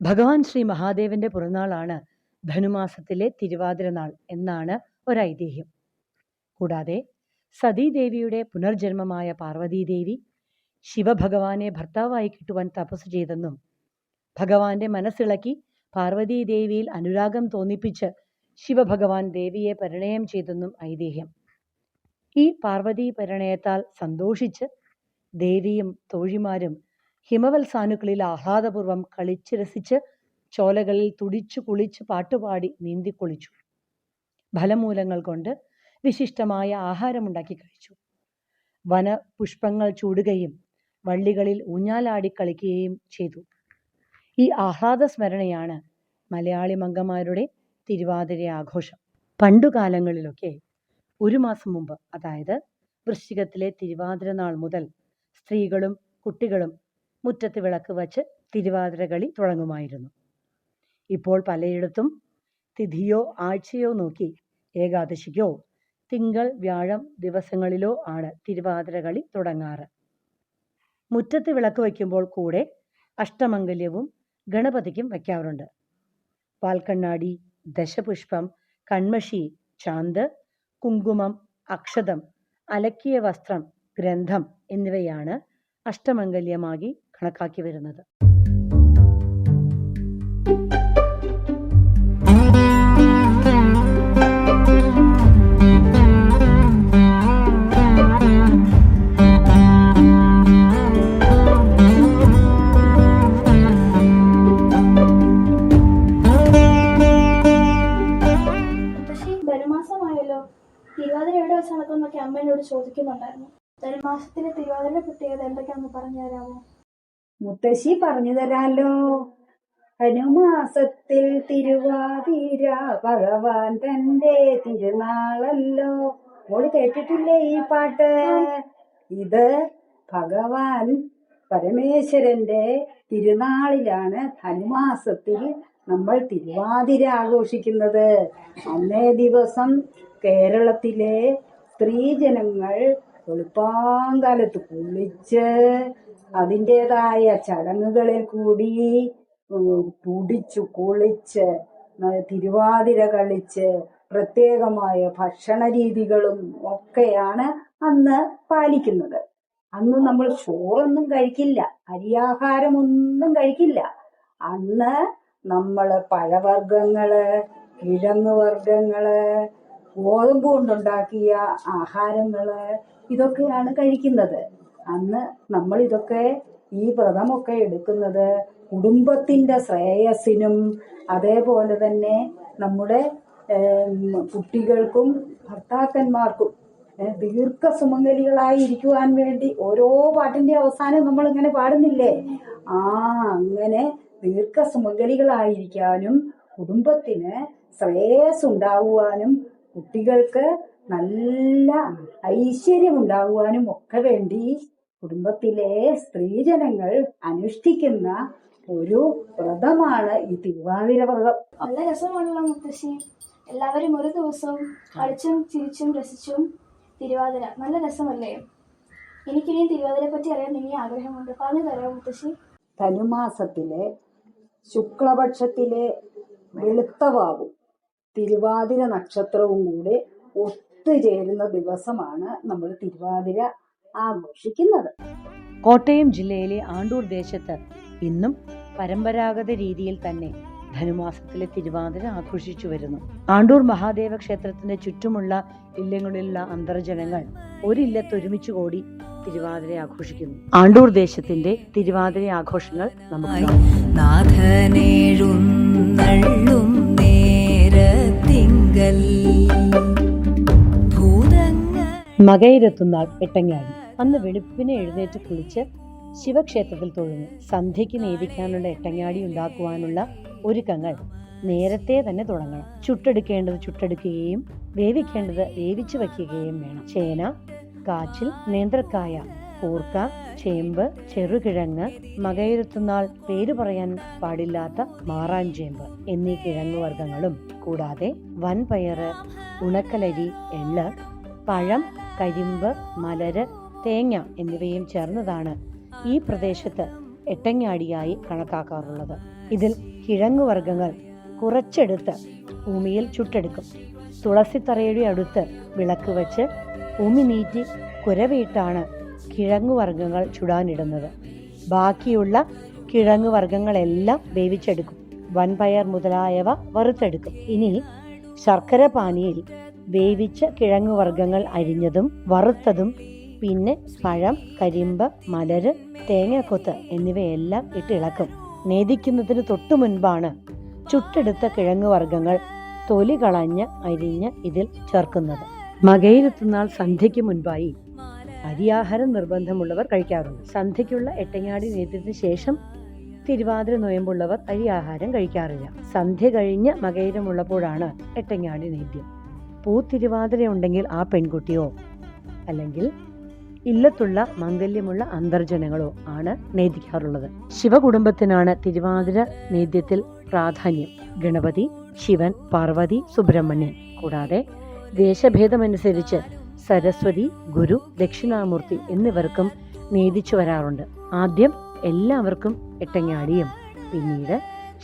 ഭഗവാൻ ശ്രീ മഹാദേവന്റെ പിറന്നാളാണ് ധനുമാസത്തിലെ തിരുവാതിര നാൾ എന്നാണ് ഒരൈതിഹ്യം. കൂടാതെ സതീദേവിയുടെ പുനർജന്മമായ പാർവതീദേവി ശിവഭഗവാനെ ഭർത്താവായി കിട്ടുവാൻ തപസ് ചെയ്തെന്നും ഭഗവാന്റെ മനസ്സിളക്കി പാർവതീദേവിയിൽ അനുരാഗം തോന്നിപ്പിച്ച് ശിവഭഗവാൻ ദേവിയെ പരിണയം ചെയ്തെന്നും ഐതിഹ്യം. ഈ പാർവതീ പരിണയത്താൽ സന്തോഷിച്ച് ദേവിയും തോഴിമാരും ഹിമവത്സാനുക്കളിൽ ആഹ്ലാദപൂർവം കളിച്ച് രസിച്ച് ചോലകളിൽ തുടിച്ചു കുളിച്ച് പാട്ടുപാടി നീന്തിക്കുളിച്ചു. ഫലമൂലങ്ങൾ കൊണ്ട് വിശിഷ്ടമായ ആഹാരമുണ്ടാക്കി കഴിച്ചു. വന പുഷ്പങ്ങൾ ചൂടുകയും വള്ളികളിൽ ഊഞ്ഞാലാടി കളിക്കുകയും ചെയ്തു. ഈ ആഹ്ലാദ സ്മരണയാണ് മലയാളി മംഗമാരുടെ തിരുവാതിര ആഘോഷം. പണ്ടുകാലങ്ങളിലൊക്കെ ഒരു മാസം മുമ്പ് അതായത് വൃശ്ചികത്തിലെ തിരുവാതിര നാൾ മുതൽ സ്ത്രീകളും കുട്ടികളും മുറ്റത്ത് വിളക്ക് വച്ച് തിരുവാതിര കളി തുടങ്ങുമായിരുന്നു. ഇപ്പോൾ പലയിടത്തും തിഥിയോ ആഴ്ചയോ നോക്കി ഏകാദശിക്കോ തിങ്കൾ വ്യാഴം ദിവസങ്ങളിലോ ആണ് തിരുവാതിര കളി തുടങ്ങാറ്. മുറ്റത്ത് വിളക്ക് വയ്ക്കുമ്പോൾ കൂടെ അഷ്ടമംഗല്യവും ഗണപതിക്കും വയ്ക്കാറുണ്ട്. പാൽക്കണ്ണാടി ദശപുഷ്പം കൺമഷി ചാന്ത് കുങ്കുമം അക്ഷതം അലക്കിയ വസ്ത്രം ഗ്രന്ഥം എന്നിവയാണ് അഷ്ടമംഗല്യമാക്കി കണക്കാക്കി വരുന്നത്. ചോദിക്കുന്നുണ്ടായിരുന്നു. ധനുമാസത്തിലെ തിരുവാതിര പ്രത്യേകത എന്തൊക്കെയാണെന്ന് പറഞ്ഞു തരാമോ മുത്തശ്ശി പറഞ്ഞു തരാലോ. ഹനുമാസത്തിൽ തിരുവാതിര ഭഗവാൻ തന്റെ തിരുനാളല്ലോ. മോൾ കേട്ടിട്ടില്ലേ ഈ പാട്ട്? ഇത് ഭഗവാൻ പരമേശ്വരന്റെ തിരുനാളിലാണ് ധനുമാസത്തിൽ നമ്മൾ തിരുവാതിര ആഘോഷിക്കുന്നത്. അന്നേ ദിവസം കേരളത്തിലെ സ്ത്രീജനങ്ങൾ വെളുപ്പാങ്കാലത്ത് കുളിച്ച് അതിന്റെതായ ചടങ്ങുകളിൽ കൂടി പുടിച്ചു കുളിച്ച് തിരുവാതിര കളിച്ച് പ്രത്യേകമായ ഭക്ഷണ രീതികളും ഒക്കെയാണ് അന്ന് പാലിക്കുന്നത്. അന്ന് നമ്മൾ ചോറൊന്നും കഴിക്കില്ല അരിയാഹാരമൊന്നും കഴിക്കില്ല. അന്ന് നമ്മൾ പഴവർഗങ്ങൾ കിഴങ്ങ് വർഗങ്ങൾ ഗോതമ്പ് കൊണ്ടുണ്ടാക്കിയ ആഹാരങ്ങൾ ഇതൊക്കെയാണ് കഴിക്കുന്നത്. അന്ന് നമ്മൾ ഇതൊക്കെ ഈ വ്രതമൊക്കെ എടുക്കുന്നത് കുടുംബത്തിന്റെ ശ്രേയസിനും അതേപോലെ തന്നെ നമ്മുടെ കുട്ടികൾക്കും ഭർത്താക്കന്മാർക്കും ദീർഘ സുമംഗലികളായി ഇരിക്കുവാൻ വേണ്ടി ഓരോ പാട്ടിന്റെ അവസാനം നമ്മൾ ഇങ്ങനെ പാടുന്നില്ലേ? ആ അങ്ങനെ ദീർഘ സുമംഗലികളായിരിക്കാനും കുടുംബത്തിന് ശ്രേയസ് ഉണ്ടാവുവാനും കുട്ടികൾക്ക് നല്ല ഐശ്വര്യം ഉണ്ടാകുവാനും ഒക്കെ വേണ്ടി കുടുംബത്തിലെ സ്ത്രീജനങ്ങൾ അനുഷ്ഠിക്കുന്ന ഒരു വ്രതമാണ് ഈ തിരുവാതിര വ്രതം. നല്ല രസമാണല്ലോ മുത്തശ്ശി. എല്ലാവരും ഒരു ദിവസവും കളിച്ചും ചിരിച്ചും രസിച്ചും തിരുവാതിര. നല്ല രസമല്ലേ? എനിക്കിനി തിരുവാതിരയെ പറ്റി അറിയാൻ ഇനി ആഗ്രഹമുണ്ട്. പറഞ്ഞു തരാം മുത്തശ്ശി? ധനുമാസത്തിലെ ശുക്ലപക്ഷത്തിലെ വെളുത്തവാവും തിരുവാതിര നക്ഷത്രവും കൂടെ ഒത്തുചേരുന്ന ദിവസമാണ് നമ്മൾ തിരുവാതിര ആഘോഷിക്കുന്നത്. കോട്ടയം ജില്ലയിലെ ആണ്ടൂർ ദേശത്ത് ഇന്നും പരമ്പരാഗത രീതിയിൽ തന്നെ ധനുമാസത്തിലെ തിരുവാതിര ആഘോഷിച്ചു വരുന്നു. ആണ്ടൂർ മഹാദേവ ക്ഷേത്രത്തിന്റെ ചുറ്റുമുള്ള ഇല്ലങ്ങളിലുള്ള അന്തർജനങ്ങൾ ഒരില്ലത്ത് ഒരുമിച്ച് കൂടി തിരുവാതിര ആഘോഷിക്കുന്നു. ആണ്ടൂർ ദേശത്തിന്റെ തിരുവാതിര ആഘോഷങ്ങൾ നമുക്ക് മകയിരത്തുന്നാൾ എട്ടങ്ങാടി അന്ന് വെളുപ്പിനെ എഴുന്നേറ്റ് കുളിച്ച് ശിവക്ഷേത്രത്തിൽ തൊഴുന്നു. സന്ധ്യയ്ക്ക് നേദിക്കാനുള്ള എട്ടങ്ങാടി ഉണ്ടാക്കുവാനുള്ള ഒരുക്കങ്ങൾ നേരത്തെ തന്നെ തുടങ്ങണം. ചുട്ടെടുക്കേണ്ടത് ചുട്ടെടുക്കുകയും വേവിക്കേണ്ടത് വേവിച്ചു വയ്ക്കുകയും വേണം. ചേന കാച്ചിൽ നേന്ത്രക്കായ കൂർക്ക ചേമ്പ് ചെറുകിഴങ്ങ് മകയിരുത്തുന്നാൾ പേര് പറയാൻ പാടില്ലാത്ത മാറാഞ്ചേമ്പ് എന്നീ കിഴങ്ങ് വർഗങ്ങളും കൂടാതെ വൻപയറ് ഉണക്കലരി എള്ള് പഴം കരിമ്പ് മലര് തേങ്ങ എന്നിവയും ചേർന്നതാണ് ഈ പ്രദേശത്ത് എട്ടങ്ങാടിയായി കണക്കാക്കാറുള്ളത്. ഇതിൽ കിഴങ്ങുവർഗങ്ങൾ കുറച്ചെടുത്ത് ഭൂമിയിൽ ചുട്ടെടുക്കും. തുളസിത്തറയുടെ അടുത്ത് വിളക്ക് വച്ച് ഉമി നീറ്റി കുരവിട്ടാണ് കിഴങ്ങുവർഗങ്ങൾ ചുടാനിടുന്നത്. ബാക്കിയുള്ള കിഴങ്ങുവർഗങ്ങളെല്ലാം വേവിച്ചെടുക്കും. വൻപയർ മുതലായവ വറുത്തെടുക്കും. ഇനി ശർക്കര പാനിയിൽ വേവിച്ച കിഴങ്ങുവർഗങ്ങൾ അരിഞ്ഞതും വറുത്തതും പിന്നെ പഴം കരിമ്പ് മലര് തേങ്ങാക്കൊത്ത് എന്നിവയെല്ലാം ഇട്ടിളക്കും നേദിക്കുന്നതിന് തൊട്ടു മുൻപാണ് ചുട്ടെടുത്ത കിഴങ്ങ് കിഴങ്ങുവർഗങ്ങൾ തൊലി കളഞ്ഞ് അരിഞ്ഞ് ഇതിൽ ചേർക്കുന്നത്. മകയിലെത്തുന്നാൾ സന്ധ്യയ്ക്ക് മുൻപായി അരിയാഹാരം നിർബന്ധമുള്ളവർ കഴിക്കാറുണ്ട്. സന്ധ്യയ്ക്കുള്ള എട്ടങ്ങാടി നേതൃത്വത്തിന് ശേഷം തിരുവാതിര നോയമ്പുള്ളവർ അരിയാഹാരം കഴിക്കാറില്ല. സന്ധ്യ കഴിഞ്ഞ് മകയിരമുള്ളപ്പോഴാണ് എട്ടങ്ങാടി നേദ്യം. പൂത്തിരുവാതിര ഉണ്ടെങ്കിൽ ആ പെൺകുട്ടിയോ അല്ലെങ്കിൽ ഇല്ലത്തുള്ള മംഗല്യമുള്ള അന്തർജനങ്ങളോ ആണ് നേദിക്കാറുള്ളത്. ശിവകുടുംബത്തിനാണ് തിരുവാതിര നേദ്യത്തിൽ പ്രാധാന്യം. ഗണപതി ശിവൻ പാർവതി സുബ്രഹ്മണ്യൻ. കൂടാതെ ദേശഭേദമനുസരിച്ച് സരസ്വതി ഗുരു ദക്ഷിണാമൂർത്തി എന്നിവർക്കും നേദിച്ചു വരാറുണ്ട്. ആദ്യം എല്ലാവർക്കും എട്ടങ്ങാടിയും പിന്നീട്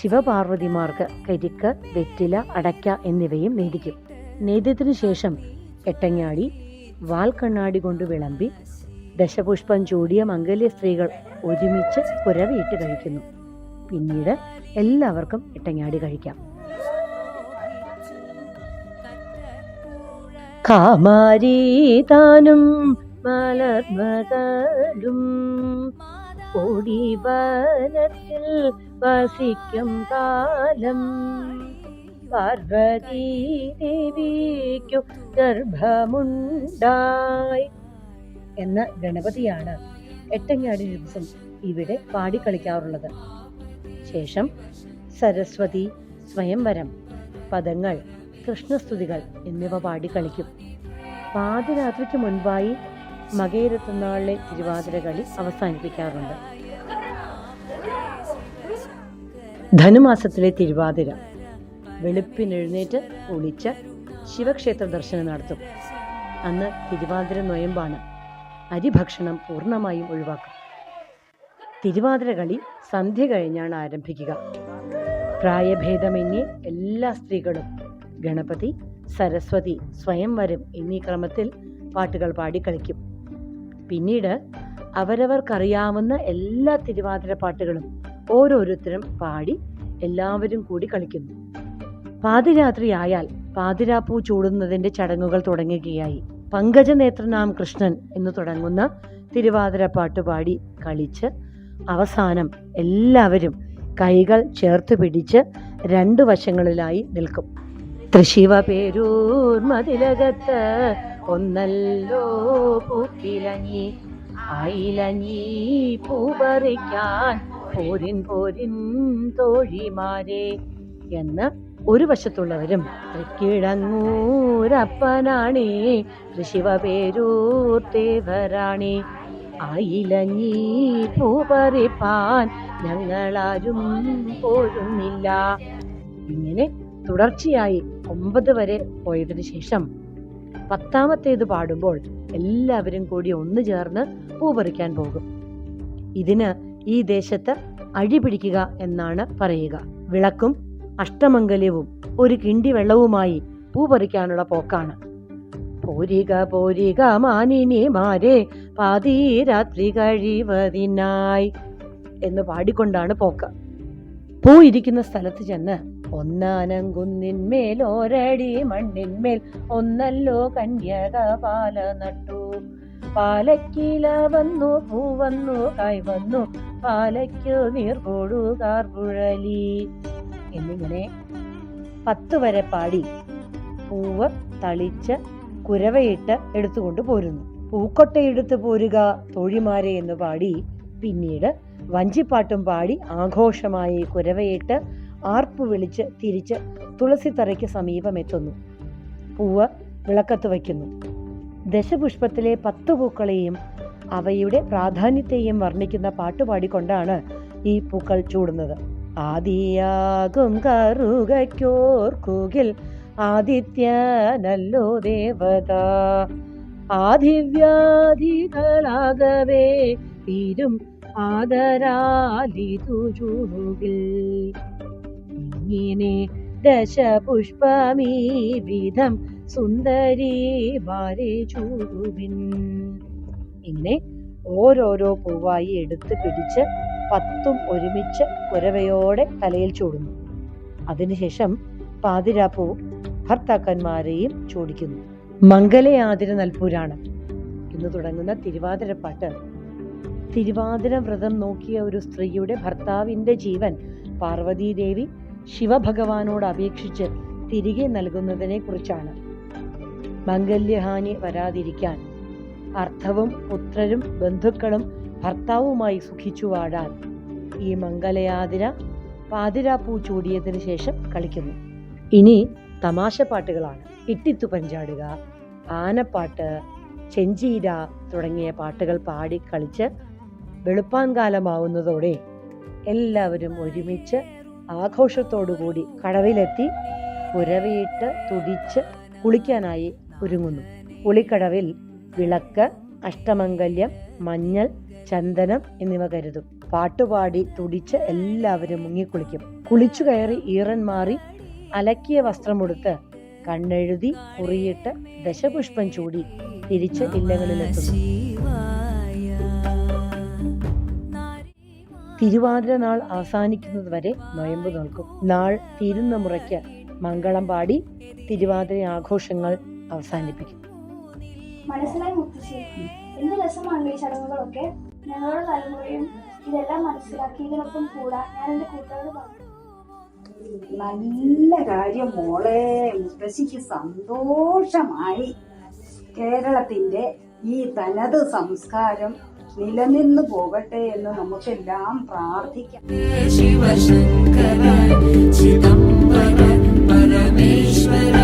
ശിവപാർവതിമാർക്ക് കരിക്ക് വെറ്റില അടയ്ക്ക എന്നിവയും നേദിക്കും. നേദ്യത്തിനു ശേഷം എട്ടങ്ങാടി വാൽക്കണ്ണാടി കൊണ്ട് വിളമ്പി ദശപുഷ്പം ചൂടിയ മംഗല്യ സ്ത്രീകൾ ഒരുമിച്ച് കുരവിയിട്ട് കഴിക്കുന്നു. പിന്നീട് എല്ലാവർക്കും ഇട്ടങ്ങാടി കഴിക്കാം. കാമാരീതാനും മലർമകളും കൊടിവനത്തിൽ വസിക്കും കാലം. പാർവതീ ദേവിക്കു ഗർഭമുണ്ടായി എന്ന ഗണപതിയാണ് എട്ടങ്ങാടി ദിവസം ഇവിടെ പാടിക്കളിക്കാറുള്ളത്. ശേഷം സരസ്വതി സ്വയംവരം പദങ്ങൾ കൃഷ്ണസ്തുതികൾ എന്നിവ പാടിക്കളിക്കും. പാതിരാത്രിക്ക് മുൻപായി മകയിരത്തുന്നാളിലെ തിരുവാതിര കളി അവസാനിപ്പിക്കാറുണ്ട്. ധനുമാസത്തിലെ തിരുവാതിര വെളുപ്പിനെഴുന്നേറ്റ് കുളിച്ച് ശിവക്ഷേത്ര ദർശനം നടത്തും. അന്ന് തിരുവാതിര നൊയമ്പാണ്. അരിഭക്ഷണം പൂർണമായും ഒഴിവാക്കും. തിരുവാതിര കളി സന്ധ്യ കഴിഞ്ഞാണ് ആരംഭിക്കുക. പ്രായഭേദമന്യേ എല്ലാ സ്ത്രീകളും ഗണപതി സരസ്വതി സ്വയംവരം എന്നീ ക്രമത്തിൽ പാട്ടുകൾ പാടി കളിക്കും. പിന്നീട് അവരവർക്കറിയാവുന്ന എല്ലാ തിരുവാതിര പാട്ടുകളും ഓരോരുത്തരും പാടി എല്ലാവരും കൂടി കളിക്കുന്നു. പാതിരാത്രിയായാൽ പാതിരാപ്പൂ ചൂടുന്നതിന്റെ ചടങ്ങുകൾ തുടങ്ങുകയായി. പങ്കജനേത്രനാം കൃഷ്ണൻ എന്ന് തുടങ്ങുന്ന തിരുവാതിര പാട്ടുപാടി കളിച്ച് അവസാനം എല്ലാവരും കൈകൾ ചേർത്ത് പിടിച്ച് രണ്ടു വശങ്ങളിലായി നിൽക്കും. തൃശിവ പേരൂർ മതിലകത്ത് ഒന്നല്ലോ പൂക്കിലഞ്ഞി ആയിലഞ്ഞി പൂപറിക്കാൻ പോരിൻ പോരിൻ തോഴിമാരെ എന്ന് ഒരു വശത്തുള്ളവരും തൃക്കിഴങ്ങൂരപ്പനാണേ തൃശിവ പേരൂർ തേവരാണേ. ആയിലഞ്ഞി പൂപറിപ്പാൻ ഞങ്ങളാരും പോരുന്നില്ല. ഇങ്ങനെ തുടർച്ചയായി ഒമ്പത് വരെ പോയതിനു ശേഷം പത്താമത്തേത് പാടുമ്പോൾ എല്ലാവരും കൂടി ഒന്നു ചേർന്ന് പൂപറിക്കാൻ പോകും. ഇതിന് ഈ ദേശത്ത് അഴി പിടിക്കുക എന്നാണ് പറയുക. വിളക്കും അഷ്ടമംഗല്യവും ഒരു കിണ്ടി വെള്ളവുമായി പൂ പറിക്കാനുള്ള പോക്കാണ്. പോരിക പോരിക മാനിനിമാരെ പാതിരാത്രി കഴിവതിനായി എന്ന് പാടിക്കൊണ്ടാണ് പോക്ക. പൂ ഇരിക്കുന്ന സ്ഥലത്ത് ചെന്ന് ഒന്നാനം കുന്നിന്മേൽ ഒരടി മണ്ണിന്മേൽ ഒന്നല്ലോ കന്യക പാല നട്ടു. പാലക്കില വന്നു പൂ വന്നു കായ് വന്നു പാലയ്ക്കു നീർകൊടു കാർപുഴലി എന്നിങ്ങനെ പത്ത് വരെ പാടി പൂവ് തളിച്ച് കുരവയിട്ട് എടുത്തുകൊണ്ട് പോരുന്നു. പൂക്കൊട്ടയെടുത്ത് പോരുക തോഴിമാരെ എന്ന് പാടി പിന്നീട് വഞ്ചിപ്പാട്ടും പാടി ആഘോഷമായി കുരവയിട്ട് ആർപ്പ് വിളിച്ച് തിരിച്ച് തുളസിത്തറയ്ക്ക് സമീപമെത്തുന്നു. പൂവ് വിളക്കത്ത് വയ്ക്കുന്നു. ദശപുഷ്പത്തിലെ പത്ത് പൂക്കളെയും അവയുടെ പ്രാധാന്യത്തെയും വർണിക്കുന്ന പാട്ടുപാടിക്കൊണ്ടാണ് ഈ പൂക്കൾ ചൂടുന്നത്. ആദിയാകും കറുകയ്ക്കോർക്കുകിൽ ആദിത്യനല്ലോ ദേവത. ആദിവ്യാധികളാകവേ തീരും ആദരാലിതു ചൂടുകിൽ ഇങ്ങനെ ദശപുഷ്പമീ വിധം സുന്ദരി വാരെ ചൂടുവിൻ. ഇങ്ങനെ ഓരോരോ പൂവായി എടുത്ത് പിടിച്ച് പത്തും ഒരുമിച്ച് കുരവയോടെ തലയിൽ ചൂടുന്നു. അതിനുശേഷം പാതിരാപ്പൂ ഭർത്താക്കന്മാരെയും ചൂടിക്കുന്നു മംഗലയാതിര നൽപുരാണം ഇന്ന് തുടങ്ങുന്ന തിരുവാതിരപ്പാട്ട് തിരുവാതിര വ്രതം നോക്കിയ ഒരു സ്ത്രീയുടെ ഭർത്താവിന്റെ ജീവൻ പാർവതീദേവി ശിവഭഗവാനോട് അപേക്ഷിച്ച് തിരികെ നൽകുന്നതിനെ കുറിച്ചാണ് മംഗല്യഹാനി വരാതിരിക്കാൻ അർത്ഥവും പുത്രരും ബന്ധുക്കളും ഭർത്താവുമായി സുഖിച്ചു വാഴാൻ ഈ മംഗലയാതിര പാതിരാപ്പൂ ചൂടിയതിനു ശേഷം കളിക്കുന്നു. ഇനി തമാശ പാട്ടുകളാണ് ഇട്ടിത്തു പഞ്ചാടുക ആനപ്പാട്ട് ചെഞ്ചീര തുടങ്ങിയ പാട്ടുകൾ പാടി കളിച്ച് വെളുപ്പാൻ കാലമാവുന്നതോടെ എല്ലാവരും ഒരുമിച്ച് ആഘോഷത്തോടുകൂടി കടവിലെത്തി പുരവിയിട്ട് തുടിച്ച് കുളിക്കാനായി ഒരുങ്ങുന്നു. കുളിക്കടവിൽ വിളക്ക് അഷ്ടമംഗല്യം മഞ്ഞൾ ചന്ദനം എന്നിവ കരുതും. പാട്ടുപാടി തുടിച്ച് എല്ലാവരും മുങ്ങിക്കുളിക്കും. കുളിച്ചു കയറി ഈറൻ മാറി അലക്കിയ വസ്ത്രമുടുത്ത് കണ്ണെഴുതി കുറിയിട്ട് ദശപുഷ്പം ചൂടി തിരിച്ച് ഇല്ലങ്ങളിലെത്തുന്നു. തിരുവാതിര നാൾ അവസാനിക്കുന്നത് വരെ നൊയമ്പ് നോക്കും നാൾ തീരുന്ന മുറയ്ക്ക് മംഗളം പാടി തിരുവാതിര ആഘോഷങ്ങൾ അവസാനിപ്പിക്കും. മനസ്സിലായി മുത്തശ്ശി. എന്ത് രസമാണ് ഈ ചടങ്ങുകളൊക്കെ? ഞങ്ങളോട് നൽകുകയും ഇതെല്ലാം മനസ്സിലാക്കിയതിനൊപ്പം കൂടാൻ ഞാൻ എന്റെ കൂട്ടുകാരോട് പറഞ്ഞു. നല്ല കാര്യം മോളെ മുത്തശ്ശിക്ക് സന്തോഷമായി. കേരളത്തിന്റെ ഈ തനത് സംസ്കാരം നിലനിന്നു പോകട്ടെ എന്ന് നമുക്കെല്ലാം പ്രാർത്ഥിക്കാം. ശിവശങ്കര പരമേശ്വര